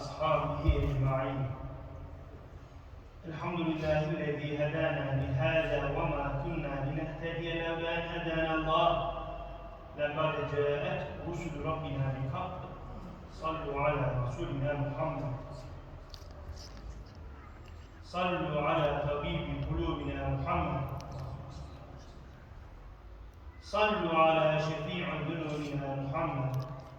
وأصحابه أجمعين. الحمد لله الذي هدانا لهذا وما كنا لنهتدي لولا أن هدانا الله. لقد جاءت رسل ربنا بالحق. صلوا على رسولنا محمد. صلوا على طبيب قلوبنا محمد. صلوا على شفيع ذنوبنا محمد.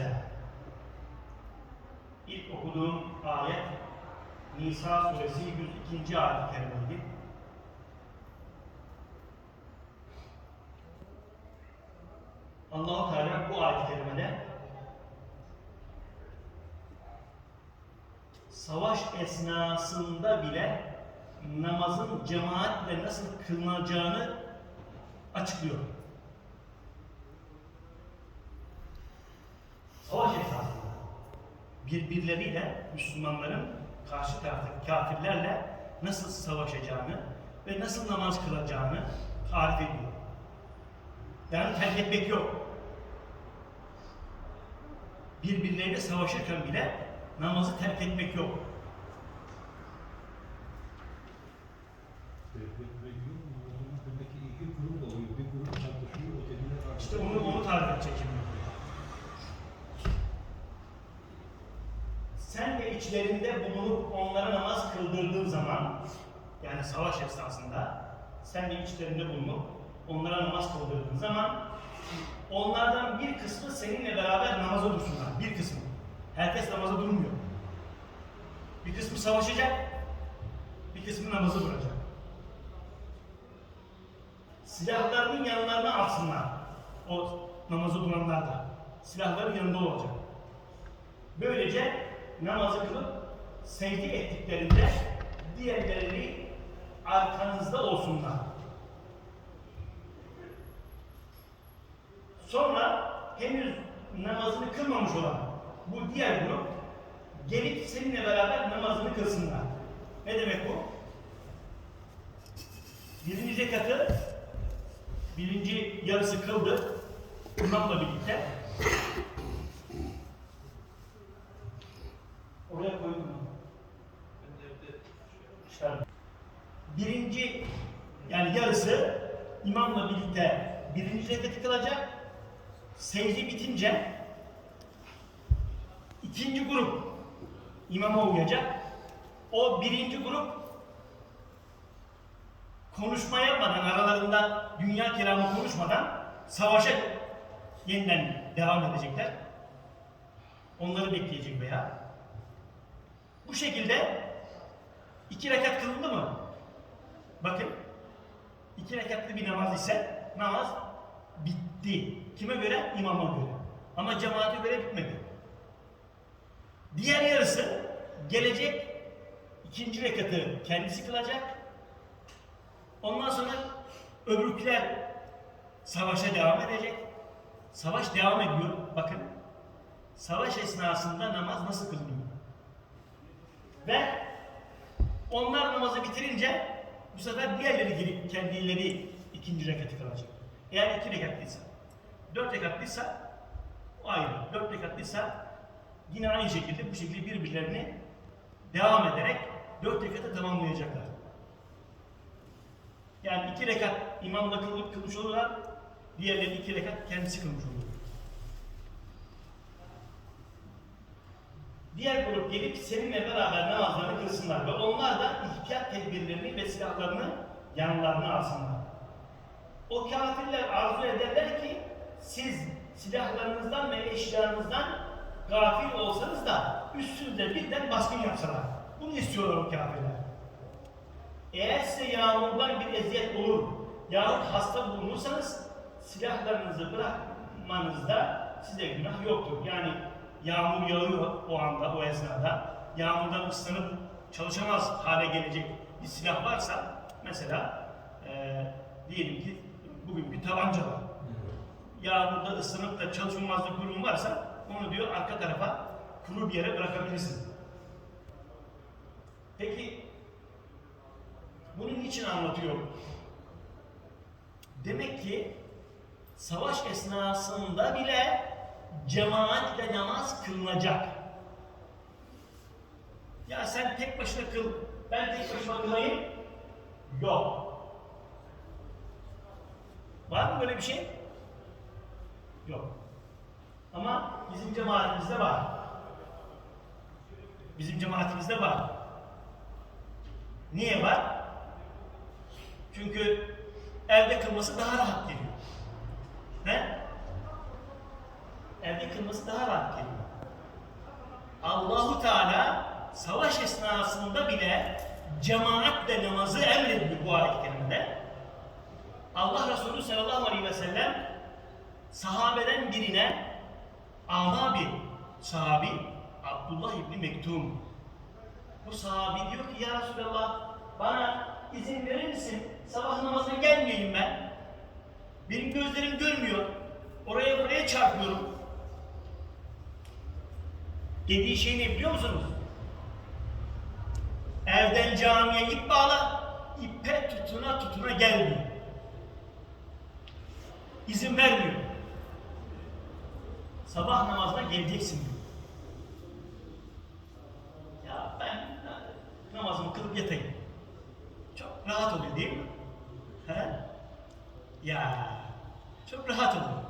Mesela ilk okuduğum ayet Nisa suresi 102. ayet-i kerimeydi. Allahu Teala bu ayet-i kerimede savaş esnasında bile namazın cemaatle nasıl kılınacağını açıklıyor. Savaş esnasında birbirleriyle Müslümanların karşı taraftaki kafirlerle nasıl savaşacağını ve nasıl namaz kılacağını tarif ediyor. Yani terk etmek yok. Birbirleriyle savaşırken bile namazı terk etmek yok. Buradaki iki grup oluyor. Bir grup çarpışıyor, ötekiler İşte onu, onu tarif edecek şimdi. Sen de içlerinde bulunup onlara namaz kıldırdığın zaman, yani savaş esnasında, sen de içlerinde bulunup onlara namaz kıldırdığın zaman, onlardan bir kısmı seninle beraber namaza dursunlar. Bir kısmı. Herkes namaza durmuyor. Bir kısmı savaşacak, bir kısmı namazı bırakacak. Silahlarının yanlarına alsınlar. O namazı duranlar da. Silahların yanında olacak. Böylece namazı kılıp secde ettiklerinde diğerleri arkanızda olsunlar. Sonra henüz namazını kılmamış olan bu diğer grup gelip seninle beraber namazını kılsınlar. Ne demek bu? Birinci rekatı birinci yarısı kıldı imamla birlikte. Oraya koydum mu? Çıkardım. Birinci yani yarısı imamla birlikte birinci rekatı kılacak. Secde bitince ikinci grup imama uyacak. O birinci grup konuşma yapmadan, aralarında dünya kelamı konuşmadan savaşa yeniden devam edecekler. Onları bekleyecek veya. Bu şekilde iki rekat kılındı mı? Bakın, iki rekatlı bir namaz ise namaz bitti. Kime göre? İmama göre. Ama cemaate göre bitmedi. Diğer yarısı gelecek ikinci rekatı kendisi kılacak. Ondan sonra öbürküler savaşa devam edecek. Savaş devam ediyor. Bakın. Savaş esnasında namaz nasıl kılınıyor? Ve onlar namazı bitirince bu sefer diğerleri gelip kendileri ikinci rekatı kılacak. Eğer iki rekatlıysa. Dört rekatlıysa o ayrı. Dört rekatlıysa yine aynı şekilde bu şekilde birbirlerini devam ederek dört rekatı tamamlayacaklar. Yani iki rekat imamla kılıp kılmış olurlar, diğerleri iki rekat kendisi kılmış olur. Diğer grup gelip seninle beraber namazlarını kılsınlar ve onlar da ihtiyat tedbirlerini ve silahlarını yanlarına alsınlar. O kafirler arzu ederler ki siz silahlarınızdan ve eşyanızdan gafil olsanız da üstünüze birden baskın yapsalar. Bunu istiyorlar o kafirler. Eğer size yağmurdan bir eziyet olur yahut hasta bulunursanız silahlarınızı bırakmanızda size günah yoktur. Yani yağmur yağıyor o anda, o esnada. Yağmurdan ıslanıp çalışamaz hale gelecek bir silah varsa mesela eee diyelim ki bugün bir tabanca var. Yağmurda ıslanıp da çalışılmazlık durumu varsa onu diyor arka tarafa kuru bir yere bırakabilirsin. Peki bunun için anlatıyorum. Demek ki savaş esnasında bile cemaatle namaz kılınacak. Ya sen tek başına kıl, ben tek başıma kılayım. Yok. Var mı böyle bir şey? Yok. Ama bizim cemaatimizde var. Bizim cemaatimizde var. Niye var? Çünkü evde kılması daha rahat geliyor. He? Evde kılması daha rahat geliyor. Allahu Teala savaş esnasında bile cemaatle namazı emrediyor bu ayet-i kerimede. Allah Resulü sallallahu aleyhi ve sellem sahabeden birine ama bir sahabi Abdullah İbni Mektum bu sahabi diyor ki ya Resulallah bana izin verir misin? Sabah namazına gelmeyeyim ben. Benim gözlerim görmüyor. Oraya buraya çarpıyorum. Dediği şey ne biliyor musunuz? Evden camiye ip bağla, ipe tutuna tutuna gelmiyor. İzin vermiyor. Sabah namazına geleceksin diyor. Ya ben namazımı kılıp yatayım. Çok rahat oluyor değil mi? He? Ya çok rahat oluyor.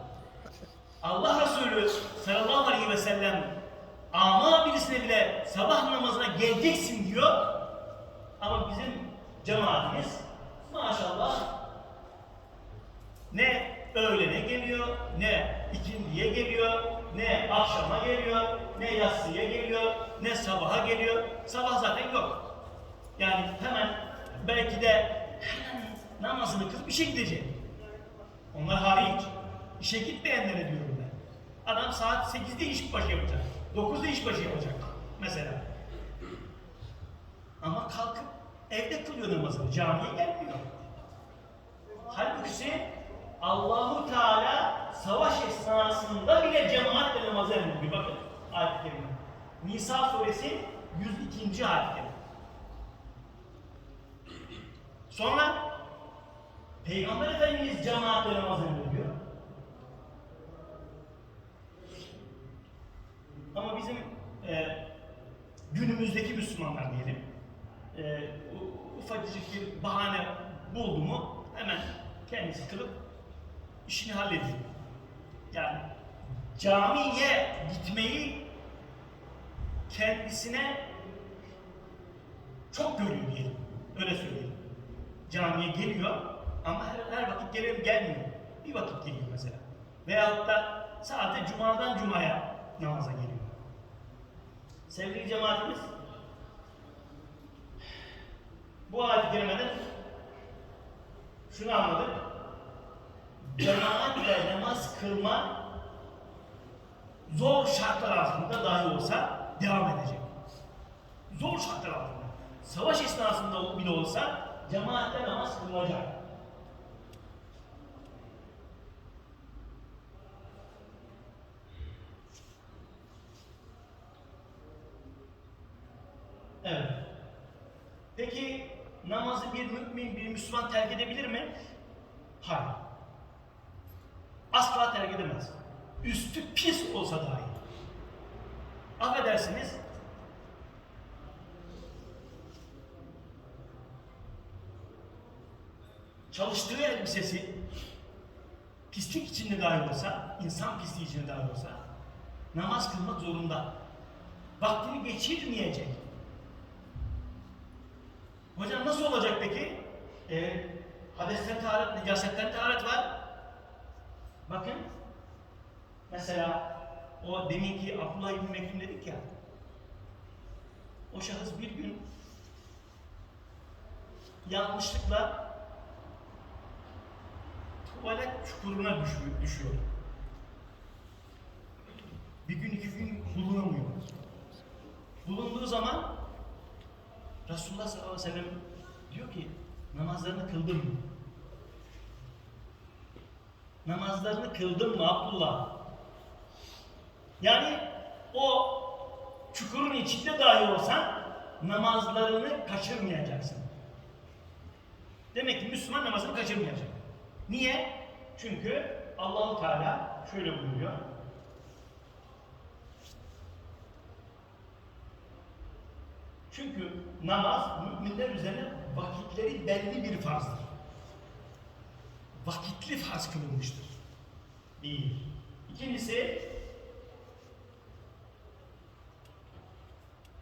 Allah Resulü sallallahu aleyhi ve sellem ama birisine bile sabah namazına geleceksin diyor. Ama bizim cemaatimiz maşallah ne öğlene geliyor, ne ikindiye geliyor, ne akşama geliyor, ne yatsıya geliyor, ne sabaha geliyor. Sabah zaten yok. Yani hemen belki de hemen namazını kılıp işe gidecek. Onlar hariç. İşe gitmeyenlere diyorum ben. Adam saat 8'de iş başı yapacak. 9'da iş başı yapacak mesela. Ama kalkıp evde kılıyor namazını. Camiye gelmiyor. Halbuki Allahu Teala savaş esnasında bile cemaatle namaz emrediyor. Bakın ayet-i kerime. Nisa suresi 102. ayet-i. Sonra Peygamber Efendimiz cemaatle namaz emrediyor. Ama bizim e, günümüzdeki Müslümanlar diyelim, e, ufacık bir bahane buldu mu hemen kendisi kılıp işini hallediyor. Yani camiye gitmeyi kendisine çok görüyor diyelim. Öyle söyleyeyim. Camiye geliyor ama her, her vakit geliyor, gelmiyor. Bir vakit geliyor mesela. Veyahut da sadece cumadan cumaya namaza geliyor. Sevgili cemaatimiz, bu ayet-i kerimeden şunu anladık. Cemaatle namaz kılma zor şartlar altında dahi olsa devam edecek. Zor şartlar altında. Savaş esnasında bile olsa cemaatle namaz kılınacak. Evet. Peki namazı bir mümin, bir Müslüman terk edebilir mi? Hayır. Asla terk edemez. Üstü pis olsa dahi. Affedersiniz, çalıştığı elbisesi pislik içinde dahi olsa, insan pisliği içinde dahi olsa namaz kılmak zorunda. Vaktini geçirmeyecek. Nasıl olacak peki? Ee, hadesten taharet, necasetten taharet var. Bakın. Mesela o deminki Abdullah İbni Mektum dedik ya. O şahıs bir gün yanlışlıkla tuvalet çukuruna düşüyor. düşüyor. Bir gün iki gün bulunamıyor. Bulunduğu zaman Resulullah sallallahu aleyhi ve sellem diyor ki namazlarını kıldın mı? Namazlarını kıldın mı Abdullah? Yani o çukurun içinde dahi olsan namazlarını kaçırmayacaksın. Demek ki Müslüman namazını kaçırmayacak. Niye? Çünkü Allahu Teala şöyle buyuruyor. Çünkü namaz müminler üzerine vakitleri belli bir farzdır. Vakitli farz kılınmıştır. Bir. İkincisi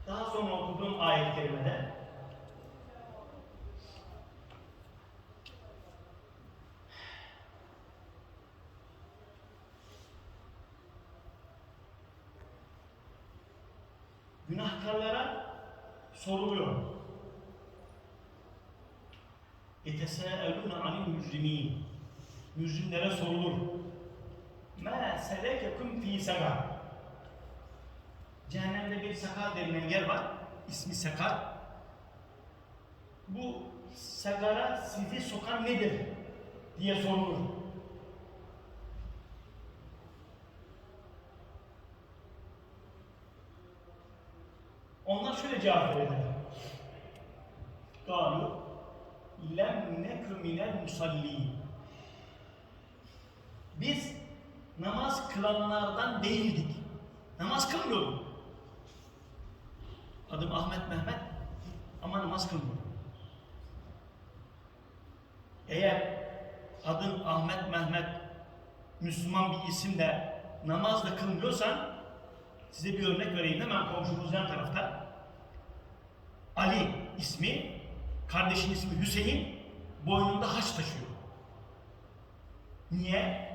daha sonra okuduğum ayet-i kerimede günahkarlara soruluyor. يَتَسَاءَلُونَ عَنِ الْمُجْرِمِينَ Mücrimlere sorulur. مَا سَلَكَكُمْ ف۪ي سَقَرٍ Cehennemde bir sakar denilen yer var. İsmi sakar. Bu sakara sizi sokan nedir? diye sorulur. Onlar şöyle cevap verirler. Galu lem nekü minel musallin. Biz namaz kılanlardan değildik. Namaz kılmıyorduk. Adım Ahmet Mehmet ama namaz kılmıyorum. Eğer adın Ahmet Mehmet Müslüman bir isim de namaz da kılmıyorsan size bir örnek vereyim hemen komşumuz yan tarafta. Ali ismi, kardeşin ismi Hüseyin boynunda haç taşıyor. Niye?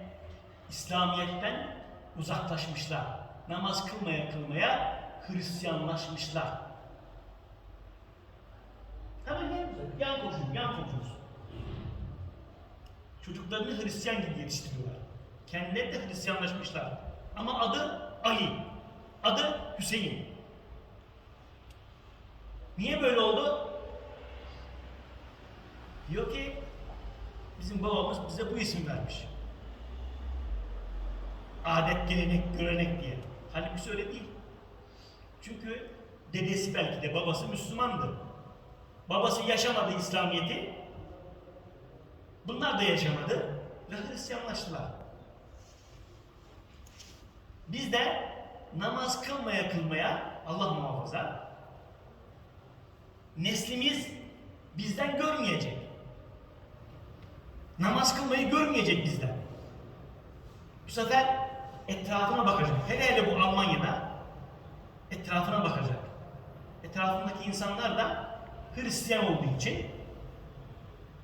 İslamiyet'ten uzaklaşmışlar. Namaz kılmaya kılmaya Hristiyanlaşmışlar. Hemen yanımızda, yan komşumuz, yan komşumuz. Çocuklarını Hristiyan gibi yetiştiriyorlar. Kendileri de Hristiyanlaşmışlar. Ama adı Ali. Adı Hüseyin. Niye böyle oldu? Diyor ki bizim babamız bize bu isim vermiş. Adet, gelenek, görenek diye. Halbuki öyle değil. Çünkü dedesi belki de babası Müslümandı. Babası yaşamadı İslamiyet'i. Bunlar da yaşamadı ve Hristiyanlaştılar. Biz de namaz kılmaya kılmaya Allah muhafaza neslimiz bizden görmeyecek. Namaz kılmayı görmeyecek bizden. Bu sefer etrafına bakacak. Hele hele bu Almanya'da etrafına bakacak. Etrafındaki insanlar da Hristiyan olduğu için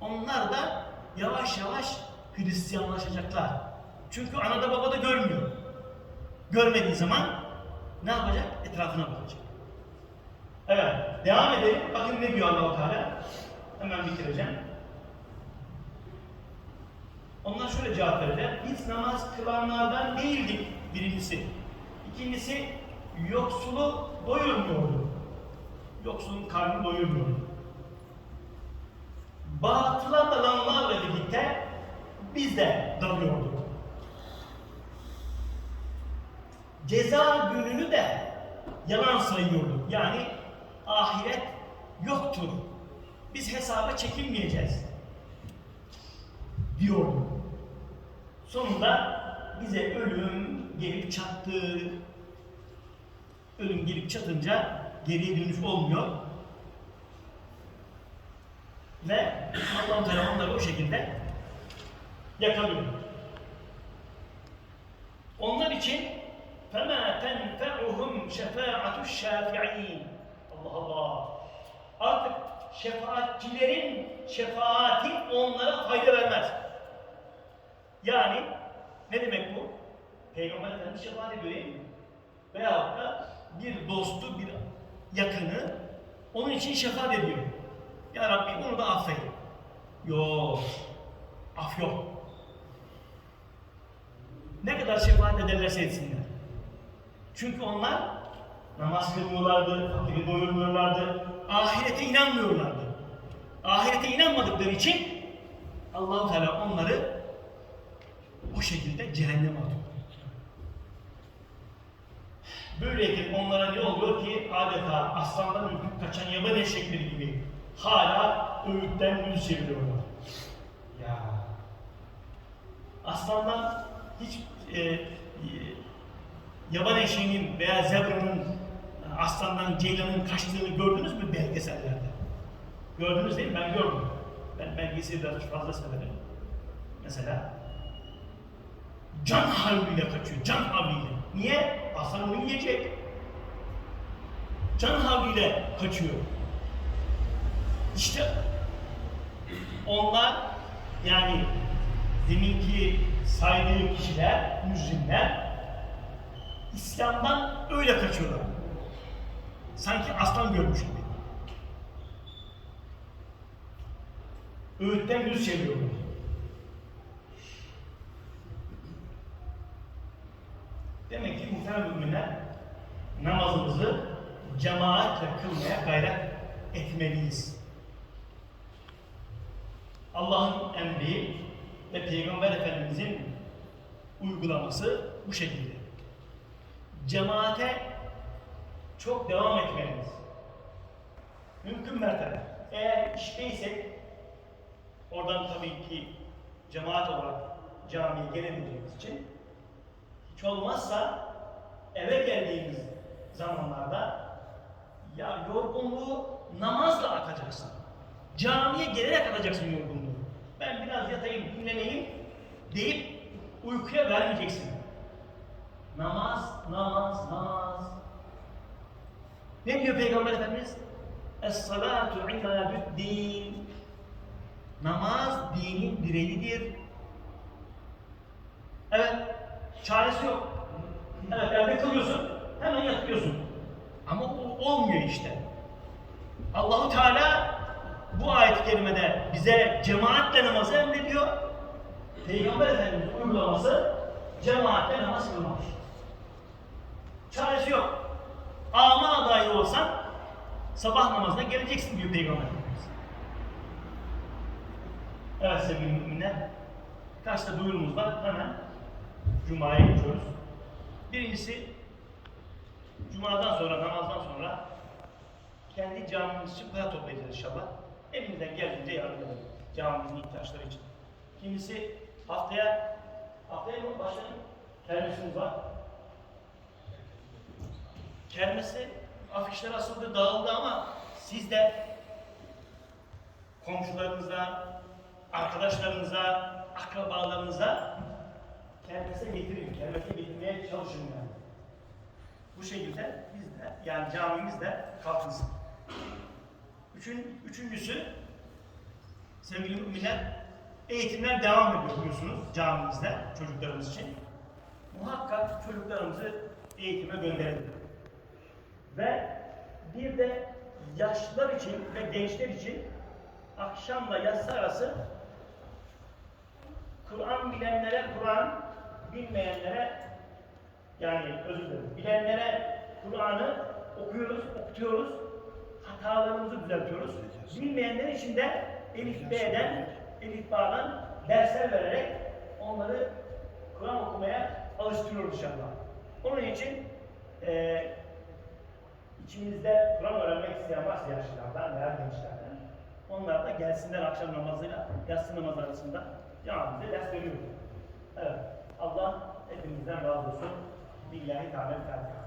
onlar da yavaş yavaş Hristiyanlaşacaklar. Çünkü anada babada görmüyor. Görmediği zaman ne yapacak? Etrafına bakacak. Evet, devam edelim. Bakın ne diyor Allah-u Teala. Hemen bitireceğim. Onlar şöyle cevap verirler. Biz namaz kılanlardan değildik birincisi. İkincisi yoksulu doyurmuyordu. Yoksulun karnı doyurmuyordu. Batıla dalanlarla birlikte biz de dalıyorduk. Ceza gününü de yalan sayıyorduk. Yani ahiret yoktur. Biz hesaba çekilmeyeceğiz Diyordu. Sonunda bize ölüm gelip çattı. Ölüm gelip çatınca geriye dönüş olmuyor. Ve Allah-u Teala onları o şekilde yakalıyor. Onlar için فَمَا تَنْفَعُهُمْ شَفَاعَةُ الشَّافِعِينَ Allah Allah. Artık şefaatçilerin şefaati onlara fayda vermez. Yani ne demek bu? Peygamber Efendimiz şefaat ediyor değil mi? Veyahut da bir dostu, bir yakını onun için şefaat ediyor. Ya Rabbi onu da affet. Yok. Af yok. Ne kadar şefaat ederlerse etsinler. Çünkü onlar namaz kılmıyorlardı, fakiri doyurmuyorlardı, ahirete inanmıyorlardı. Ahirete inanmadıkları için Allahu Teala onları o şekilde cehenneme atıyor. Böyleyken onlara ne oluyor ki adeta aslandan ürküp kaçan yaban eşekleri gibi hala öğütten yüz çeviriyorlar. Ya. Aslandan hiç e, e, yaban eşeğinin veya zebranın aslandan ceylanın kaçtığını gördünüz mü belgesellerde? Gördünüz değil mi? Ben gördüm. Ben belgeseli biraz fazla severim. Mesela can havliyle kaçıyor, can havliyle. Niye? Aslan onu yiyecek. Can havliyle kaçıyor. İşte onlar yani deminki saydığım kişiler, müzrinler İslam'dan öyle kaçıyorlar. Sanki aslan görmüş gibi. Öğütten yüz çeviriyorlar. Demek ki muhterem müminler namazımızı cemaatle kılmaya gayret etmeliyiz. Allah'ın emri ve Peygamber Efendimizin uygulaması bu şekilde. Cemaate çok devam etmeliyiz. Mümkün mertebe. Eğer işteysek oradan tabii ki cemaat olarak camiye gelemeyeceğimiz için hiç olmazsa eve geldiğimiz zamanlarda ya yorgunluğu namazla atacaksın. Camiye gelerek atacaksın yorgunluğu. Ben biraz yatayım, dinleneyim deyip uykuya vermeyeceksin. Namaz, namaz, namaz. Ne diyor Peygamber Efendimiz? Es-salatu imadü'd-din. Namaz dinin direğidir. Evet, çaresi yok. Evet, evde kılıyorsun, hemen yatıyorsun. Ama o olmuyor işte. Allahu Teala bu ayet-i kerimede bize cemaatle namazı emrediyor. Peygamber Efendimiz uygulaması cemaatle namaz kılmak. Çaresi yok. Ama adayı olsan sabah namazına geleceksin diyor Peygamber Efendimiz. Evet sevgili müminler. Birkaç da duyurumuz var. Hemen Cuma'ya geçiyoruz. Birincisi Cuma'dan sonra, namazdan sonra kendi camimiz para toplayacağız inşallah. Elimizden geldiğince yardım edelim. Camimizin ihtiyaçları için. İkincisi haftaya, haftaya mı başlayalım? Kermesimiz var. Kermesi afişler asıldı, dağıldı ama siz de komşularınıza, arkadaşlarınıza, akrabalarınıza kermese getirin, kermese getirmeye çalışın yani. Bu şekilde biz de, yani camimiz de kalkınsın. Üçün, üçüncüsü, sevgili müminler, eğitimler devam ediyor biliyorsunuz camimizde çocuklarımız için. Muhakkak çocuklarımızı eğitime gönderelim. Ve bir de yaşlılar için ve gençler için akşamla yatsı arası Kur'an bilenlere Kur'an, bilmeyenlere yani özür dilerim, bilenlere Kur'an'ı okuyoruz, okutuyoruz, hatalarımızı düzeltiyoruz. Bilmeyenler için de Elif B'den, Elif Ba'dan dersler vererek onları Kur'an okumaya alıştırıyoruz inşallah. Onun için eee içimizde Kur'an öğrenmek isteyen varsa yaşlılardan veya gençlerden onlar da gelsinler akşam namazıyla yatsı namazı arasında camimize ders veriyoruz. Evet. Allah hepimizden razı olsun. Billahi Teala Fatiha.